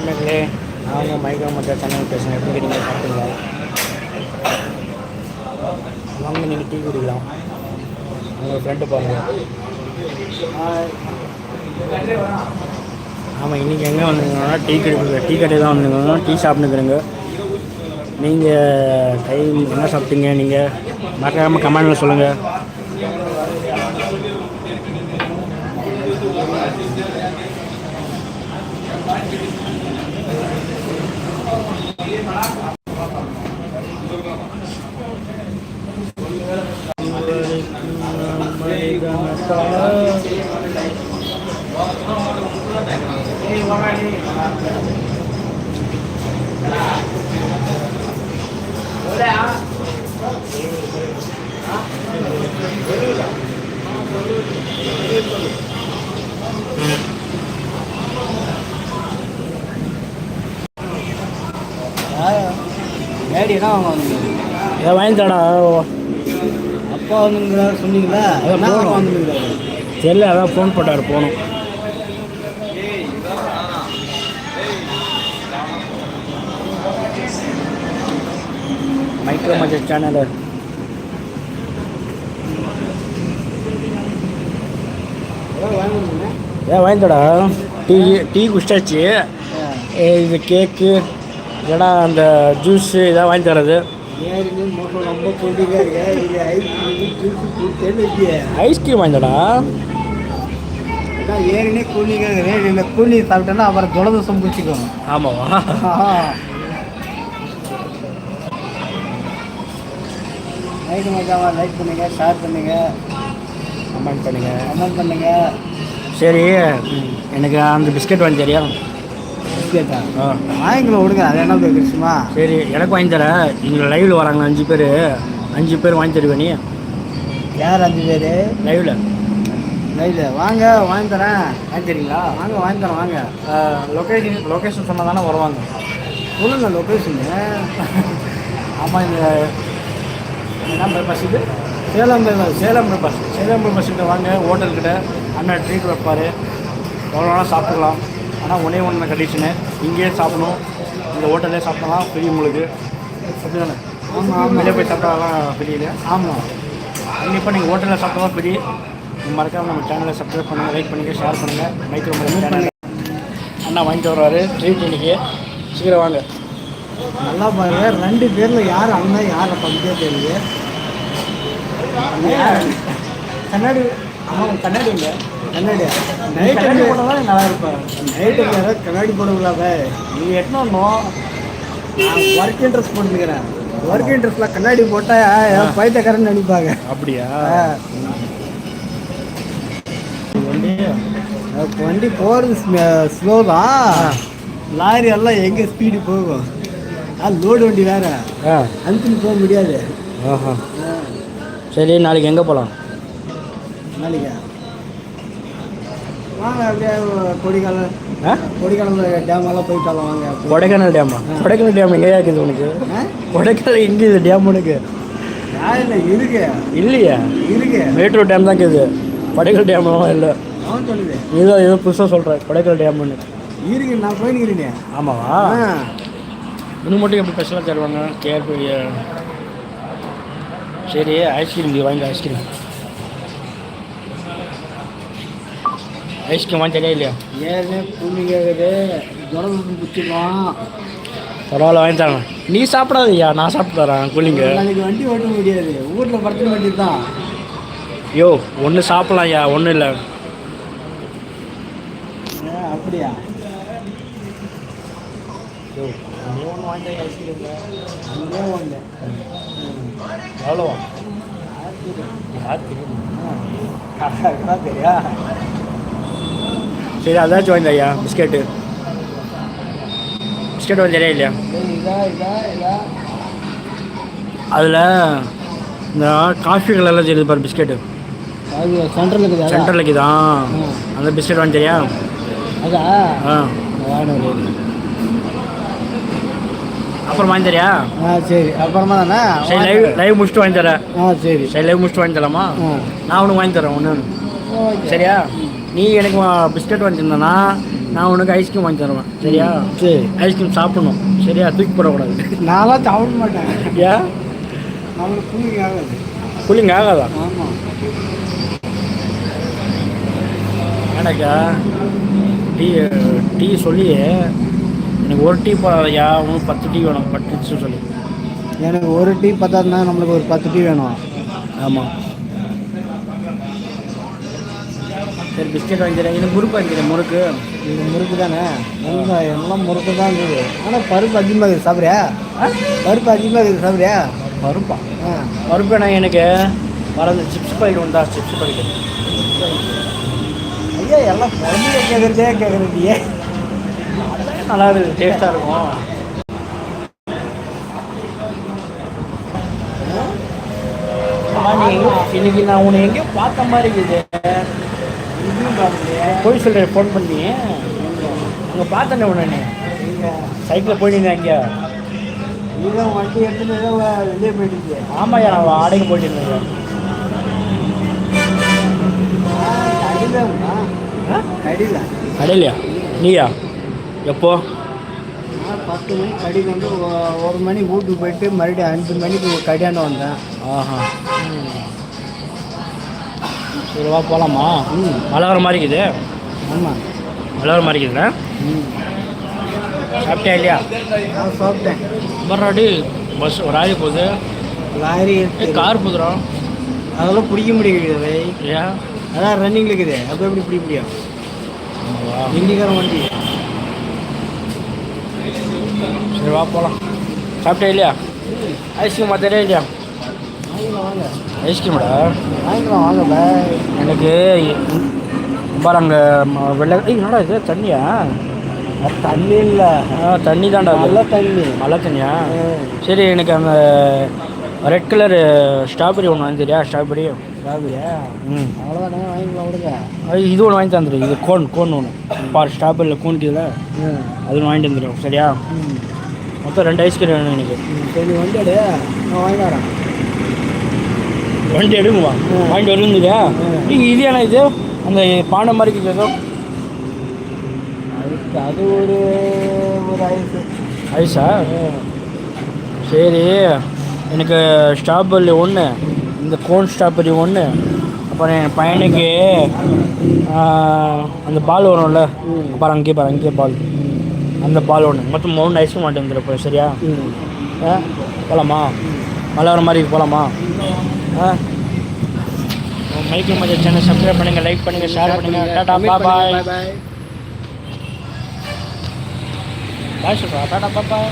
நண்பர்களே அவங்க மைக்ரோ மற்ற சேனல் பேசுகிறேன் எப்படி இருக்கீங்க? சாப்பிட்டீங்களா? வாங்க நீங்கள் டீ குடிக்கலாம். உங்கள் ஃப்ரெண்டு பாருங்கள் ஆமாம் இன்றைக்கி எங்கே வந்துருங்கன்னா டீ கடை டீ கடை தான் வந்துருக்கோம். டீ சாப்பிட்டுக்கிறேங்க. நீங்கள் டைம் என்ன சாப்பிட்டீங்க? நீங்கள் மறக்காமல் கமெண்டில் சொல்லுங்கள் டேடி என்ன வாங்க வந்தீங்க இதை வாங்கி தடா அப்பா வந்துங்களா சொன்னீங்களா? அதான் போகணும். வந்துங்களா தெரியல அதான் ஃபோன் போட்டார் போகணும் மைக்ரோ மஜர் சேனலு ஏன் வாங்கித்தடா டீ டீ குடிச்சாச்சு. இது கேக்கு இல்லைனா அந்த ஜூஸு இதான் வாங்கி தரது ஐஸ்கிரீம் அதான் ஏறினே கூலிங்க இந்த கூலி சாப்பிட்டேன்னா அப்புறம் ஜலதோஷம் பிடிச்சிக்கும் ஆமாவா? லைக் மச்சாவா லைக் பண்ணுங்க ஷேர் பண்ணுங்க கமெண்ட் பண்ணுங்க கமெண்ட் பண்ணுங்க சரி எனக்கு அந்த பிஸ்கட் வாங்கி தரியா? பிஸ்கெட்டா ஆ. வாங்கிக்கல விடுங்க அது என்ன கிருஷ்ணமா சரி எனக்கு வாங்கி தர. இங்கே லைவில் வராங்க அஞ்சு பேர்? அஞ்சு பேர் வாங்கி தருவே நீ? யார் அஞ்சு பேர்? லைவில் லைல வாங்க வாங்கி தரேன். வாங்கி தரீங்களா? வாங்க வாங்கி தரேன் வாங்க. லொக்கேஷன் லொக்கேஷன் சொன்னால் தானே வருவாங்க. சொல்லுங்க லொக்கேஷனு ஆமாம் இந்த என்ன பைபாஸ் இது சேலம் சேலம் பைபாஸ் சேலம் பைபாஸ் கிட்ட வாங்க ஹோட்டல்கிட்ட அண்ணன் ட்ரீட் வைப்பார். எவ்வளோ வேணால் சாப்பிட்டுக்கலாம். ஆனால் ஒன்றே ஒன்று கண்டிஷனு இங்கேயே சாப்பிடணும். இந்த ஹோட்டல்லே சாப்பிடலாம் ஃப்ரீ உங்களுக்கு. அப்படி தானே ஆமாம் வெளியே போய் சாப்பிட்டாலாம் ஃப்ரீ ஆமாம் கண்டிப்பாக நீங்கள் ஹோட்டலில் சாப்பிட்டா ஃப்ரீ மறக்காம நம்ம சேனலை சப்ஸ்கிரைப் பண்ணுங்கள் லைக் பண்ணுங்கள் ஷேர் பண்ணுங்கள் மைக்ரோ சேனல் அண்ணா வாங்கிட்டு வருவார். ட்ரீட் இன்னைக்கு சீக்கிரம் வாங்க. நல்லா பாருங்க. ரெண்டு பேர்ல யார் அண்ணன் யார் பக்கத்தே தெரியல கண்ணாடி ஆமாம் கண்ணாடி இல்லை கண்ணாடி. நைட்டு நைட்டு போட்டால் நல்லா இருப்பேன் நைட்டு யாராவது கண்ணாடி போடுவீங்களாப்ப நீங்கள் எட்டுன்னு வரணும் நான் ஒர்க் இன்ட்ரெஸ்ட் போட்டுக்கிறேன் ஒர்க் இன்ட்ரெஸ்ட்ல கண்ணாடி போட்டால் பைத்தியக்காரன்னு நினைப்பாங்க. அப்படியா. வண்டி போகிறது ஸ்லோ தான் லாரி எல்லாம் எங்கே ஸ்பீடு போகும்? அது லோடு வண்டி வேற. அனுப்பிட்டு போக முடியாது. சரி நாளைக்கு எங்கே போகலாம் நாளைக்கா வாங்க அப்படியே கொடிக்காலம் ஆ? கொடிக்காலம் டேம் எல்லாம் போயிட்டாலும் வாங்க கொடைக்கானல் டேமா? கொடைக்கானல் டேம் எங்கேயா இருக்குது உனக்கு? கொடைக்கானல் எங்கே இது டேம் உனக்கு? இருக்கு. இல்லையா. இருக்கு. மேட்டூர் டேம் தான் இருக்குது. கொடைக்கானல் டேம்லாம் இல்லை. ஏதோ ஏதோ புதுசாக சொல்கிறேன் கொடைக்கானல் டேம்னு. இருக்கு நான் போயிருக்கிறேனே. ஆமாவா? இன்னும் மட்டும் எப்படி ஸ்பெஷலாக தருவாங்க? கேர்பி சரி ஐஸ்கிரீம் வாங்கி ஐஸ்கிரீம். தரியா இல்லையா? ஏற்கனவே புண்ணி கேட்குது ஜுரம் பிடிச்சிக்கலாம் பரவாயில்ல வாங்கி. தரேன் நீ சாப்பிடாதய்யா நான் சாப்பிட்டு தரேன் கூலிங்க நாளைக்கு வண்டி ஓட்ட முடியாது. வீட்டில் படுத்துக்க வேண்டியது தான் யோ ஒன்று சாப்பிட்லாம்யா ஒன்றும் இல்லை. அப்படியா? யோ ஒன்று வாங்கி ஐஸ்கிரீம் அங்கே வாங்க. தெரியும்? அதான் தெரியா? சரி அதாச்சும் வாங்கி ஐயா பிஸ்கெட்டு பிஸ்கெட் வாங்கி தரியா இல்லையா அதில் இந்த காஃபி கலரில் தெரியுது பாரு பிஸ்கெட்டு சென்டரில் சென்டரில் தான் ம். அந்த பிஸ்கெட் வாங்கி தரியா ஆ அப்புறம் வாங்கி தரியா ஆ சரி அப்புறமா தானே சரி லைவ் லைவ் முடிச்சுட்டு வாங்கி தரேன் ஆ சரி சரி லைவ் முடிச்சுட்டு வாங்கி தரலாமா நான் ஒன்று வாங்கி தரேன் ஒன்று சரியா நீ எனக்கு பிஸ்கட் வாங்கியிருந்தேன்னா நான் உனக்கு ஐஸ்கிரீம் வாங்கி தருவேன். சரியா? சரி. ஐஸ்கிரீம் சாப்பிடணும். சரியா? தூக்கி போடக்கூடாது. நான்லாம் சாப்பிட மாட்டேன். ஏன்? நம்மளுக்கு கூலிங் ஆகாது. கூலிங் ஆகாதா? ஆமாம் எனக்கா டீ டீ சொல்லி எனக்கு ஒரு டீ போதாதையா உனக்கு பத்து டீ வேணும். பத்து சொல்லி. எனக்கு ஒரு டீ பத்தாதுன்னா நம்மளுக்கு ஒரு பத்து டீ வேணும். ஆமாம் சரி பிஸ்கெட் வாங்கி தரேன் எனக்கு முறுக்கு வாங்கி தரேன் முறுக்கு. இது முறுக்கு தானே? எல்லாம் எல்லாம் முறுக்கு தான் இருக்குது. ஆனால் பருப்பு அதிகமாக இருக்குது சாப்பிட்றியா? பருப்பு அதிகமாக இருக்குது சாப்பிட்றியா? பருப்பா? ஆ. பருப்பு நான் எனக்கு. மறந்து சிப்ஸ் பாக்கெட் உண்டா? சிப்ஸ் பாக்கெட் ஐயா எல்லாம் குழந்தைய கேட்குறதே கேட்குறது நல்லா இருக்குது டேஸ்ட்டாக இருக்கும். இன்னைக்கு நான் உன்னை எங்கேயோ பார்த்த மாதிரி இருக்குது. போய் சொல்கிறேன் ஃபோன் பண்ணி. அங்கே பார்த்தேனே உடனே. சைக்கிளில் போயிட்டு அங்கே இதான் வண்டி எடுத்துட்டு ஏதோ வெளியே போயிட்டு ஆமாய்யா நான் வாடகை போயிட்டு இருந்தேன் கடிதம்மா கடிதம். கடையிலையா? நீயா? எப்போ? பத்து மணி கடி கொண்டு ஒ- ஒரு மணி வீட்டுக்கு போயிட்டு மறுபடியும் அஞ்சு மணிக்கு கடியாண்டு வந்தேன். ஆஹா. வா போகலாமா மழை வர மாதிரி இருக்குது. ஆமாம் மழை வர மாதிரி இருக்குதுண்ணா? ம். சாப்பிட்டியா இல்லையா? நான் சாப்பிட்டேன். மறுநாடி பஸ் ஒரு ஆளி போகுது. லாரி. கார் போகுதுறோம் அதெல்லாம் பிடிக்க முடியாது ஏன் அதான் ரன்னிங்கில் இருக்குது. அப்போ எப்படி பிடிக்க முடியும்? இண்டிகாரம் வண்டி. சரி வா போகலாம் சாப்பிட்டியா இல்லையா? ஐஸ்கிரீம் மாத்திரையா இல்லையா? ஐஸ்கிரீம்டா? வாங்கிக்கலாம் வாங்க பாய் எனக்கு பாரு அங்கே வெள்ளை என்னடா இது? தண்ணியா? தண்ணி இல்லை. ஆ தண்ணி தான்டா. நல்ல தண்ணி. மழை தண்ணியா? சரி எனக்கு அந்த ரெட் கலர் ஸ்ட்ராபெரி ஒன்று வாங்கி தரியா? ஸ்ட்ராபெரி சாப்பிடுறியா ம். அவ்வளோதானே வாங்கிக்கலாம் விடுங்க. இது ஒன்று வாங்கி தந்துடு இது கோன் கோன் ஒன்று பார் ஸ்ட்ராபெரியில் கோன் கீழே ம் அது வாங்கிட்டு வந்துடும் சரியா? ம். மொத்தம் ரெண்டு ஐஸ்கிரீம் வேணும் எனக்கு. சரி எடு நான் வாங்கி வரேன். வண்டி எடுங்குவா ம். வாங்கிட்டு வருந்துயா ம். நீங்கள் இது என்ன இது? அந்த பானை மாதிரி இருக்குது ஏதோ அது ஒரு ஒரு ஐஸு. ஐஸா? சரி. எனக்கு ஸ்ட்ராபெரி ஒன்று இந்த கோன் ஸ்ட்ராபெரி ஒன்று அப்புறம் என் பையனுக்கு அந்த பால் வரும்ல. ம். பாரு அங்கேயே பாரு அங்கேயே பால். அந்த பால் ஒன்று மொத்தம் மூணு ஐஸ்கிரீம் வாங்கிட்டு வந்துடுறப்போ சரியா? போகலாமா மழை வர மாதிரி போகலாமா ஆ மைக்கிள் மஜா சேனல் சப்ஸ்கிரைப் பண்ணுங்கள் லைக் பண்ணுங்கள் ஷேர் பண்ணுங்கள் டாடா பாய் பாய் பாய் பாய் சொல்கிறா டாடா பாய்